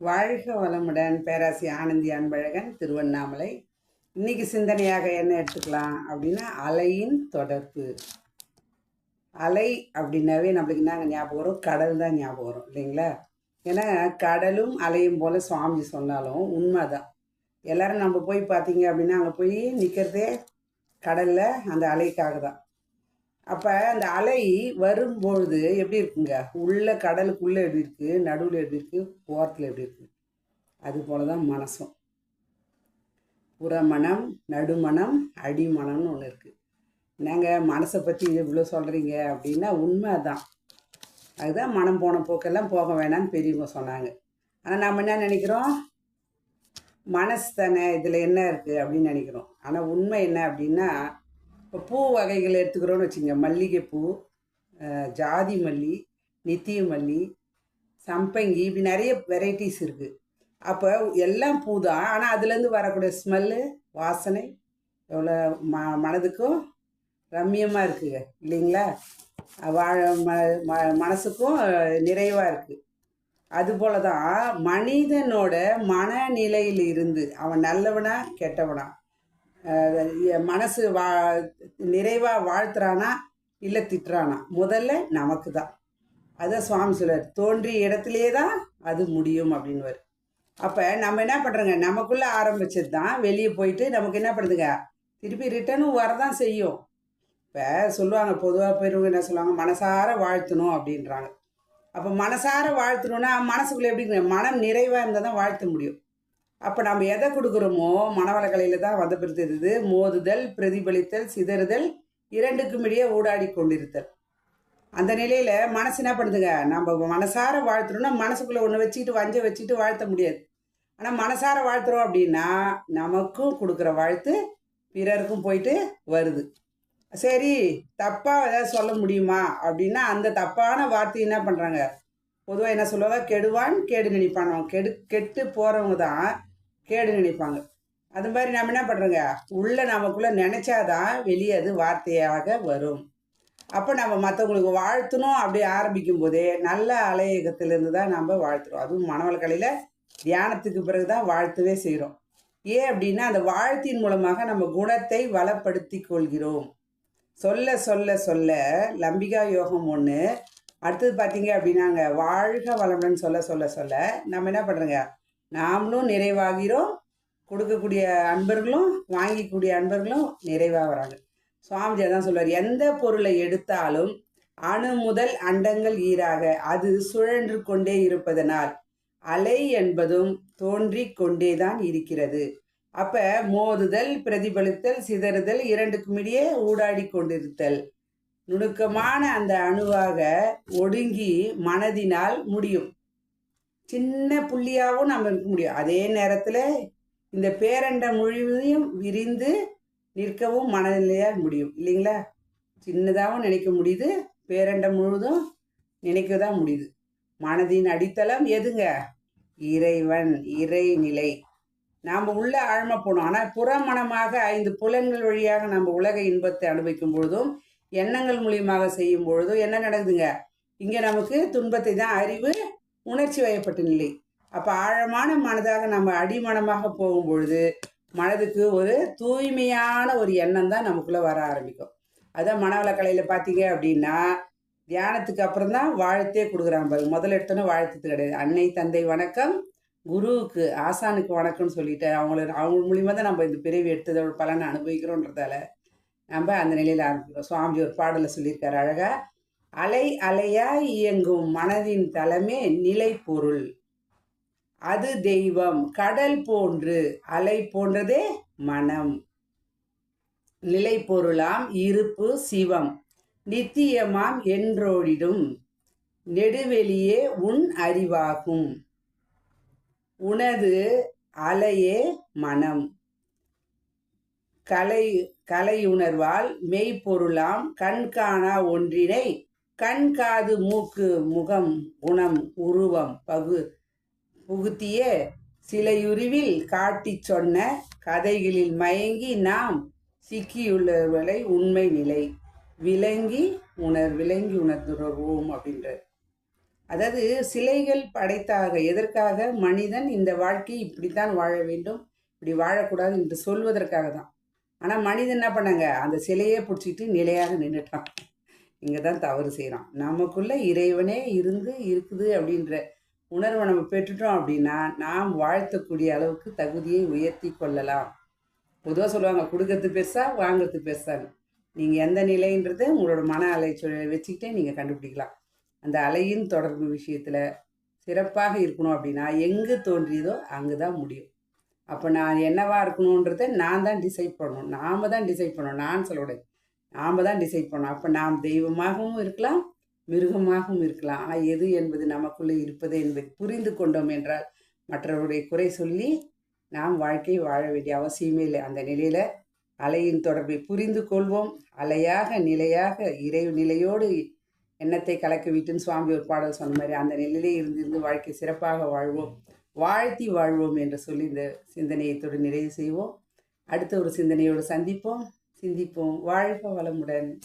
வாழ்க வளமுடன் பேராசி ஆனந்தி அன்பழகன் திருவண்ணாமலை. இன்னைக்கு சிந்தனையாக என்ன எடுத்துக்கலாம் அப்படின்னா அலையின் தொடர்பு. அலை அப்படின்னாவே நம்மளுக்கு என்னங்க ஞாபகம் வரும்? கடல் தான் ஞாபகம் வரும் இல்லைங்களா? ஏன்னா கடலும் அலையும் போல சுவாமி சொன்னாலும் உண்மை தான் எல்லோரும் நம்ம போய் பார்த்தீங்க அப்படின்னா அங்கே போய் நிற்கிறதே கடலில் அந்த அலைக்காக தான் அப்போ அந்த அலை வரும்பொழுது எப்படி இருக்குங்க? உள்ள கடலுக்குள்ளே எப்படி இருக்குது நடுவில் எப்படி இருக்குது ஓரத்தில் எப்படி இருக்குது அது போல தான் மனசும். புறமணம் நடுமணம் அடிமணம்னு ஒன்று இருக்குது நாங்கள் மனசை பற்றி இவ்வளோ சொல்கிறீங்க அப்படின்னா உண்மை தான் அதுதான் மனம் போன போக்கெல்லாம் போக வேணாம்னு பெரியவங்க சொன்னாங்க. ஆனால் நம்ம என்ன நினைக்கிறோம்? மனசு தானே இதில் என்ன இருக்குது அப்படின்னு நினைக்கிறோம். ஆனால் உண்மை என்ன அப்படின்னா இப்போ பூ வகைகள் எடுத்துக்கிறோன்னு வச்சுங்க. மல்லிகைப்பூ ஜாதி மல்லி நித்திய மல்லி சம்பங்கி இப்படி நிறைய வெரைட்டிஸ் இருக்குது அப்போ எல்லாம் பூ தான். ஆனால் அதுலேருந்து வரக்கூடிய ஸ்மெல்லு வாசனை எவ்வளோ ம மனதுக்கும் ரம்மியமாக இருக்குங்க. இல்லைங்களா? வாழ ம ம- மனசுக்கும் நிறைவாக இருக்குது அதுபோல தான் மனிதனோட மனநிலையில் இருந்து அவன் நல்லவனா கெட்டவனா மனசு வா நிறைவாக வாழ்த்துறானா இல்லை திட்டுறானா? முதல்ல நமக்கு தான் அதை சுவாமி சொல்வார் தோன்றிய இடத்துலே தான் அது முடியும் அப்படின்னுவார். அப்போ நம்ம என்ன பண்ணுறோங்க நமக்குள்ளே ஆரம்பிச்சது தான் வெளியே போயிட்டு நமக்கு என்ன பண்ணுதுங்க? திருப்பி ரிட்டனும் வரதான் செய்யும். இப்போ சொல்லுவாங்க பொதுவாக பெரியவங்க என்ன சொல்லுவாங்க? மனசார வாழ்த்தணும் அப்படின்றாங்க. அப்போ மனசார வாழ்த்தணும்னா மனசுக்குள்ளே எப்படிங்க மனம் நிறைவாக இருந்தால் தான் வாழ்த்த முடியும். அப்போ நம்ம எதை கொடுக்குறோமோ மனவளக்கலையில் தான் வந்த பிரித்தது மோதுதல் பிரதிபலித்தல் சிதறுதல் இரண்டுக்கும் இடையே ஊடாடி கொண்டிருத்தல். அந்த நிலையில் மனசு என்ன பண்ணுதுங்க? நம்ம மனசார வாழ்த்துறோம்னா மனசுக்குள்ளே ஒன்று வச்சுக்கிட்டு வஞ்ச வச்சுட்டு வாழ்த்த முடியாது. ஆனால் மனசார வாழ்த்துறோம் அப்படின்னா நமக்கும் கொடுக்குற வாழ்த்து பிறருக்கும் போயிட்டு வருது. சரி தப்பாக ஏதாவது சொல்ல முடியுமா? அப்படின்னா அந்த தப்பான வார்த்தை என்ன பண்ணுறாங்க பொதுவாக என்ன சொல்லுவாங்க? கெடுவான் கேடு நினைப்பானோ? கெடு கெட்டு போகிறவங்க தான் கேடு நினைப்பாங்க. அது மாதிரி நம்ம என்ன பண்ணுறோங்க உள்ளே நமக்குள்ளே நினச்சாதான் வெளியே அது வார்த்தையாக வரும். அப்போ நம்ம மற்றவங்களுக்கு வாழ்த்தணும் அப்படி ஆரம்பிக்கும் போதே நல்ல அலையகத்திலேருந்து தான் நம்ம வாழ்த்துறோம். அதுவும் மனவளக்கலையில் தியானத்துக்கு பிறகு தான் வாழ்த்தவே செய்கிறோம் ஏன் அப்படின்னா அந்த வாழ்த்தின் மூலமாக நம்ம குணத்தை வளப்படுத்தி கொள்கிறோம். சொல்ல சொல்ல சொல்ல லம்பிகா யோகம் ஒன்று அடுத்தது பார்த்தீங்க அப்படின்னாங்க வாழ்க வளமுடன் சொல்ல சொல்ல சொல்ல. நம்ம என்ன பண்ணுறோங்க நாமளும் நிறைவாகிறோம். கொடுக்கக்கூடிய அன்பர்களும் வாங்கிக்கூடிய அன்பர்களும் நிறைவாகிறாங்க சுவாமிஜி தான் சொல்வார் எந்த பொருளை எடுத்தாலும் அணு முதல் அண்டங்கள் ஈராக அது சுழன்று கொண்டே இருப்பதனால் அலை என்பதும் தோன்றி கொண்டே தான் இருக்கிறது. அப்ப மோதுதல் பிரதிபலித்தல் சிதறுதல் இரண்டுக்கும் இடையே ஊடாடி கொண்டிருத்தல். நுணுக்கமான அந்த அணுவாக ஒடுங்கி மனதினால் முடியும். சின்ன புள்ளியாகவும் நம்ம இருக்க முடியும். அதே நேரத்தில் இந்த பேரண்ட முழுவதையும் விரிந்து நிற்கவும் மனநிலையாக முடியும். இல்லைங்களா? சின்னதாகவும் நினைக்க முடியுது பேரண்ட முழுதும் நினைக்க தான் முடியுது. மனதின் அடித்தளம் எதுங்க? இறைவன் இறைநிலை. நாம் உள்ள ஆழ்மை போனோம். ஆனால் புறமணமாக ஐந்து புலன்கள் வழியாக நம்ம உலக இன்பத்தை அனுபவிக்கும் பொழுதும் எண்ணங்கள் மூலியமாக செய்யும் பொழுதும் என்ன நடக்குதுங்க? இங்கே நமக்கு துன்பத்தை தான் அறிவு உணர்ச்சி வயப்பட்ட நிலை. அப்போ ஆழமான மனதாக நம்ம அடிமனமாக போகும் பொழுது மனதுக்கு ஒரு தூய்மையான ஒரு எண்ணம் தான் நமக்குள்ளே வர ஆரம்பிக்கும். அதான் மனவளக்கலையில் பார்த்தீங்க அப்படின்னா தியானத்துக்கு அப்புறம் தான் வாழ்த்தே கொடுக்குறாங்க பாருங்க. முதல்ல எடுத்தோன்னே வாழ்த்து கிடையாது. அன்னை தந்தை வணக்கம். குருவுக்கு ஆசானுக்கு வணக்கம்னு சொல்லிட்டு அவங்கள அவங்க மூலிமா தான் நம்ம இந்த பிறவி எடுத்ததோட பலனை அனுபவிக்கிறோன்றதால நம்ம அந்த நிலையில் ஆரம்பிக்கிறோம். சுவாமி ஒரு பாடலை சொல்லியிருக்காரு அழகாக அலை அலையாய் இயங்கும் மனதின் தலமே நிலை பொருள் அது தெய்வம் கடல் போன்று அலை போன்றதே மனம். நிலை பொருளாம் இருப்பு சிவம் நித்தியமாம் என்றோடிடும். நெடுவெளியே உன் அறிவாகும். உனது அலையே மனம். கலை கலையுணர்வால் மெய்ப்பொருளாம் கண்காணா ஒன்றினை கண் காது மூக்கு முகம் குணம் உருவம் பகு புகுத்திய சிலையுருவில் காட்டிச் சொன்ன கதைகளில் மயங்கி நாம் சிக்கியுள்ளவர்களை உண்மை நிலை. விளங்கி உணர் விளங்கி உணர்ந்துணர்வோம் அப்படின்றது அதாவது சிலைகள் படைத்தாக எதற்காக மனிதன் இந்த வாழ்க்கை இப்படித்தான் வாழ வேண்டும் இப்படி வாழக்கூடாது என்று சொல்வதற்காக தான் ஆனால் மனிதன் என்ன பண்ணாங்க? அந்த சிலையே பிடிச்சிட்டு நிலையாக நின்றுட்டான் இங்கே தான் தவறு செய்கிறான் நமக்குள்ளே இறைவனே இருந்து இருக்குது அப்படின்ற உணர்வை நம்ம பெற்றுட்டோம் அப்படின்னா நாம் வாழ்த்தக்கூடிய அளவுக்கு தகுதியை உயர்த்தி கொள்ளலாம். பொதுவாக சொல்லுவாங்க கொடுக்கறது பெருசா வாங்குறது பெருசான்னு. நீங்கள் எந்த நிலைன்றதை உங்களோட மன அலைச்சூழலை வச்சுக்கிட்டே நீங்கள் கண்டுபிடிக்கலாம். அந்த அலையின் தொடர்பு விஷயத்தில் சிறப்பாக இருக்கணும் அப்படின்னா எங்கே தோன்றியதோ அங்கே தான் முடியும். அப்போ நான் என்னவா இருக்கணுன்றதை நான் தான் டிசைட் பண்ணணும். நாம தான் டிசைட் பண்ணணும். நான் சொல்லக்கூடாது நாம் தான் டிசைட் பண்ணோம் அப்போ நாம் தெய்வமாகவும் இருக்கலாம் மிருகமாகவும் இருக்கலாம். ஆனால் எது என்பது நமக்குள்ளே இருப்பது என்பதை புரிந்து கொண்டோம் என்றால் மற்றவருடைய குறை சொல்லி நாம் வாழ்க்கை வாழ வேண்டிய அவசியமே இல்லை. அந்த நிலையில் அலையின் தொடர்பை புரிந்து கொள்வோம். அலையாக நிலையாக இறை நிலையோடு எண்ணத்தை கலக்க விட்டுன்னு சுவாமி ஒரு பாடல் சொன்ன மாதிரி அந்த நிலையிலே இருந்திருந்து வாழ்க்கை சிறப்பாக வாழ்வோம். வாழ்த்தி வாழ்வோம் என்று சொல்லி இந்த சிந்தனையத்தோடு நிறைவு செய்வோம். அடுத்த ஒரு சிந்தனையோடு சந்திப்போம். சிந்திப்போம். வாழ்க வளமுடன்.